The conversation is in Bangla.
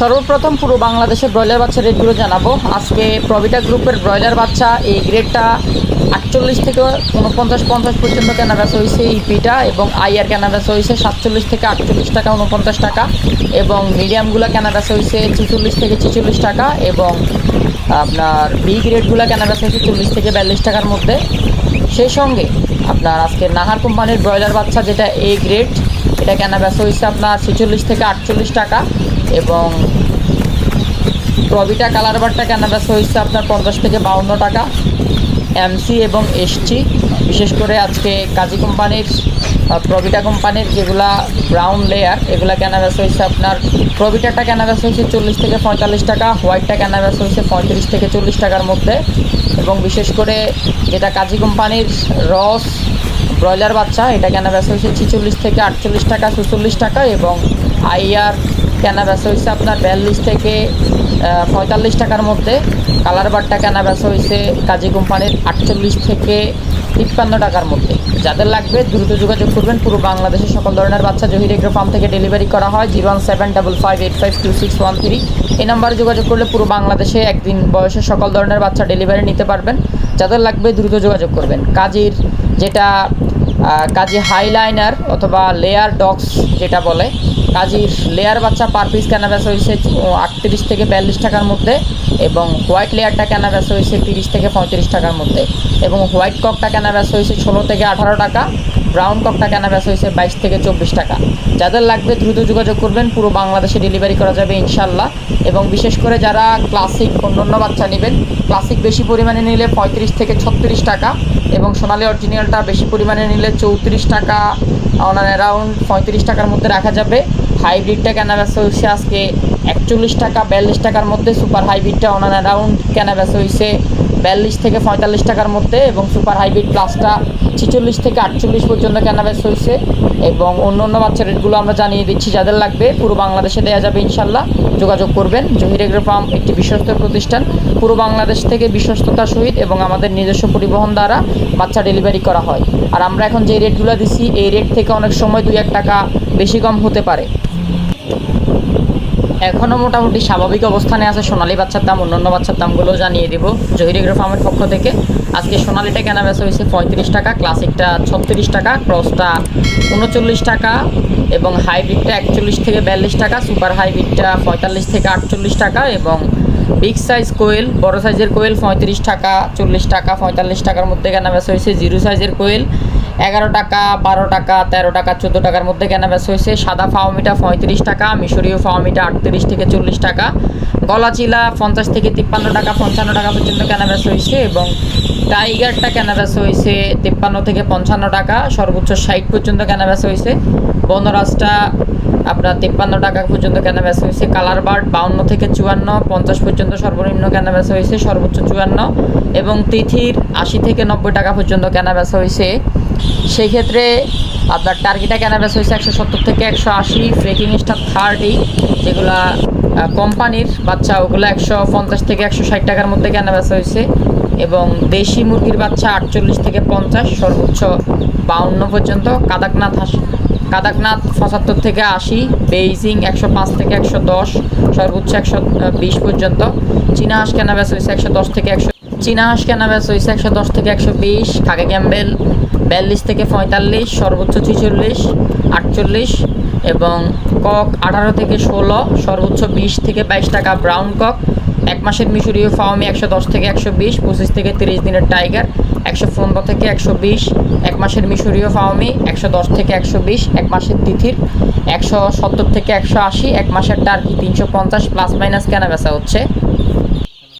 সর্বপ্রথম পুরো বাংলাদেশের ব্রয়লার বাচ্চা রেটগুলো জানাব। আজকে প্রভিটা গ্রুপের ব্রয়লার বাচ্চা, এই গ্রেডটা আটচল্লিশ থেকে উনপঞ্চাশ পঞ্চাশ পর্যন্ত কেনা বেচা হয়েছে ইপিটা এবং আইআর কেনা বেচা হয়েছে সাতচল্লিশ থেকে আটচল্লিশ টাকা উনপঞ্চাশ টাকা এবং মিডিয়ামগুলো কেনা বেচা হয়েছে ছেচল্লিশ থেকে ছেচল্লিশ টাকা এবং আপনার বি গ্রেডগুলো কেনা বেচা হয়েছে চল্লিশ থেকে বিয়াল্লিশ টাকার মধ্যে। সেই সঙ্গে আপনার আজকে নাহার কোম্পানির ব্রয়লার বাচ্চা যেটা এ গ্রেড এটা কেনা বেচা হয়েছে আপনার ছেচল্লিশ থেকে আটচল্লিশ টাকা এবং প্রবিটা কালার বারটা বেচা হয়েছে আপনার পঞ্চাশ থেকে বাউন্ন টাকা এমসি এবং এসটি বিশেষ করে আজকে কাজী কোম্পানির প্রবিটা কোম্পানির যেগুলা ব্রাউন লেয়ার এগুলা বেচা হয়েছে আপনার, প্রবিটাটা বেচা হয়েছে চল্লিশ থেকে পঁয়তাল্লিশ টাকা হোয়াইটটা বেচা হয়েছে পঁয়ত্রিশ থেকে চল্লিশ টাকার মধ্যে। এবং বিশেষ করে যেটা কাজী কোম্পানির রস, ব্রয়লার বাচ্চা, এটা বেচা হয়েছে ছিচল্লিশ থেকে আটচল্লিশ টাকা চুচল্লিশ টাকা এবং আইআর কেনা বেচা হয়েছে আপনার বিয়াল্লিশ থেকে পঁয়তাল্লিশ টাকার মধ্যে। কালার বারটা কেনা বেচা হয়েছে কাজী কোম্পানির আটচল্লিশ থেকে তিপ্পান্ন টাকার মধ্যে। যাদের লাগবে দ্রুত যোগাযোগ করবেন, পুরো বাংলাদেশের সকল ধরনের বাচ্চা জহির এগ্রো ফার্ম থেকে ডেলিভারি করা হয়, zero seven double five eight five two six one three. এই নাম্বারে যোগাযোগ করলে পুরো বাংলাদেশে একদিন বয়সের সকল ধরনের বাচ্চা ডেলিভারি নিতে পারবেন। যাদের লাগবে দ্রুত যোগাযোগ করবেন। কাজীর যেটা কাজী হাইলাইনার অথবা লেয়ার ডক্স যেটা বলে কাজীর লেয়ার বাচ্চা পার পিস কেনা বেচা হয়েছে আটত্রিশ থেকে বিয়াল্লিশ টাকার মধ্যে এবং হোয়াইট লেয়ারটা কেনা বেচা হয়েছে তিরিশ থেকে পঁয়ত্রিশ টাকার মধ্যে এবং হোয়াইট ককটা কেনা বেচা হয়েছে ষোলো থেকে আঠারো টাকা। ব্রাউন ককটা কেনা বেচা হয়েছে বাইশ থেকে চব্বিশ টাকা। যাদের লাগবে দ্রুত যোগাযোগ করবেন, পুরো বাংলাদেশে ডেলিভারি করা যাবে ইনশাল্লাহ। এবং বিশেষ করে যারা ক্লাসিক অন্যান্য বাচ্চা নেবেন ক্লাসিক বেশি পরিমাণে নিলে পঁয়ত্রিশ থেকে ছত্রিশ টাকা এবং সোনালি অরিজিনালটা বেশি পরিমাণে নিলে চৌত্রিশ টাকা। অন অ্যারাউন্ড পঁয়ত্রিশ টাকার মধ্যে রাখা যাবে। হাইব্রিডটা কেনা বেচা হয়েছে আজকে একচল্লিশ টাকা, বিয়াল্লিশ টাকার মধ্যে সুপার হাইব্রিডটা অন অ্যারাউন্ড কেনা বেচা হয়েছে বিয়াল্লিশ থেকে পঁয়তাল্লিশ টাকার মধ্যে এবং সুপার হাইব্রিড প্লাসটা ছিচল্লিশ থেকে আটচল্লিশ পর্যন্ত কেনা হয়েছে এবং অন্য অন্য বাচ্চা রেটগুলো আমরা জানিয়ে দিচ্ছি, যাদের লাগবে পুরো বাংলাদেশে দেওয়া যাবে ইনশাল্লাহ। যোগাযোগ করবেন। জহির এগ্রো ফার্ম একটি বিশ্বস্ত প্রতিষ্ঠান। পুরো বাংলাদেশ থেকে বিশ্বস্ততার সহিত এবং আমাদের নিজস্ব পরিবহন দ্বারা বাচ্চা ডেলিভারি করা হয়। আর আমরা এখন যে রেটগুলো দিচ্ছি এই রেট থেকে অনেক সময় দুই এক টাকা বেশি কম হতে পারে। এখনও মোটামুটি স্বাভাবিক অবস্থানে আছে। সোনালি বাচ্চার দাম, অন্যান্য বাচ্চার দামগুলো জানিয়ে দেবো। জহির এগ্রো ফার্মের পক্ষ থেকে। আজকে সোনালিটা কেনা বেচা হয়েছে পঁয়ত্রিশ টাকা, ক্লাসিকটা ছত্রিশ টাকা, ক্রসটা উনচল্লিশ টাকা এবং হাইব্রিডটা একচল্লিশ থেকে বিয়াল্লিশ টাকা, সুপার হাইব্রিডটা পঁয়তাল্লিশ থেকে আটচল্লিশ টাকা এবং বিগ সাইজ কোয়েল, বড় সাইজের কোয়েল পঁয়ত্রিশ টাকা, চল্লিশ টাকা, পঁয়তাল্লিশ টাকার মধ্যে কেনা বেচা হয়েছে। জিরো সাইজের কোয়েল এগারো টাকা, বারো টাকা, তেরো টাকা, চোদ্দ টাকার মধ্যে কেনা বেচা হয়েছে। সাদা ফাওমিটা পঁয়ত্রিশ টাকা, মিশরীয় ফাওমিটা আটত্রিশ থেকে চল্লিশ টাকা। গলাচিলা পঞ্চাশ থেকে তিপ্পান্ন টাকা, পঞ্চান্ন টাকা পর্যন্ত কেনা বেচা হয়েছে এবং টাইগারটা কেনা বেচা হয়েছে তিপ্পান্ন থেকে পঞ্চান্ন টাকা। সর্বোচ্চ ষাট পর্যন্ত কেনা বেচা হয়েছে। বনরাজটা আপনার তিপ্পান্ন টাকা পর্যন্ত কেনা বেচা হয়েছে। কালার বার্ড বাউন্ন থেকে চুয়ান্ন, পঞ্চাশ পর্যন্ত সর্বনিম্ন কেনা বেচা হয়েছে, সর্বোচ্চ চুয়ান্ন এবং তিথির আশি থেকে নব্বই টাকা পর্যন্ত কেনা বেচা হয়েছে। সেই ক্ষেত্রে আপনার কেনা বেচা হয়েছে একশো সত্তর থেকে একশো আশি ফ্রেকিং স্টার থার্টি যেগুলা কোম্পানির বাচ্চা, ওগুলো একশো পঞ্চাশ থেকে একশো ষাট টাকার মধ্যে কেনা বেচা হয়েছে। এবং দেশি মুরগির বাচ্চা আটচল্লিশ থেকে পঞ্চাশ, সর্বোচ্চ বাউন্ন পর্যন্ত, কাদাকনাথ হাঁস কাদাকনাথ পঁচাত্তর থেকে আশি, বেইজিং একশো পাঁচ থেকে একশো দশ, সর্বোচ্চ একশো বিশ পর্যন্ত, চীনা হাঁস কেনা বেচা হয়েছে একশো দশ থেকে একশো চীনা হাঁস কেনা বেচা হয়েছে একশো দশ থেকে একশো বিশ খাগে ক্যাম্বেল বিয়াল্লিশ থেকে পঁয়তাল্লিশ, সর্বোচ্চ ছিচল্লিশ, আটচল্লিশ এবং কক আঠারো থেকে ষোলো, সর্বোচ্চ বিশ থেকে বাইশ টাকা, ব্রাউন কক এক মাসের মিশরীয় ফাওমি একশো দশ থেকে একশো বিশ, পঁচিশ থেকে তিরিশ দিনের টাইগার একশো পনেরো থেকে একশো বিশ, এক মাসের মিশরীয় ফাওমি একশো দশ থেকে একশো বিশ, এক মাসের তিথির একশো সত্তর থেকে একশো আশি, এক মাসের টার্কি তিনশো পঞ্চাশ, প্লাস মাইনাস কেনা বেচা হচ্ছে।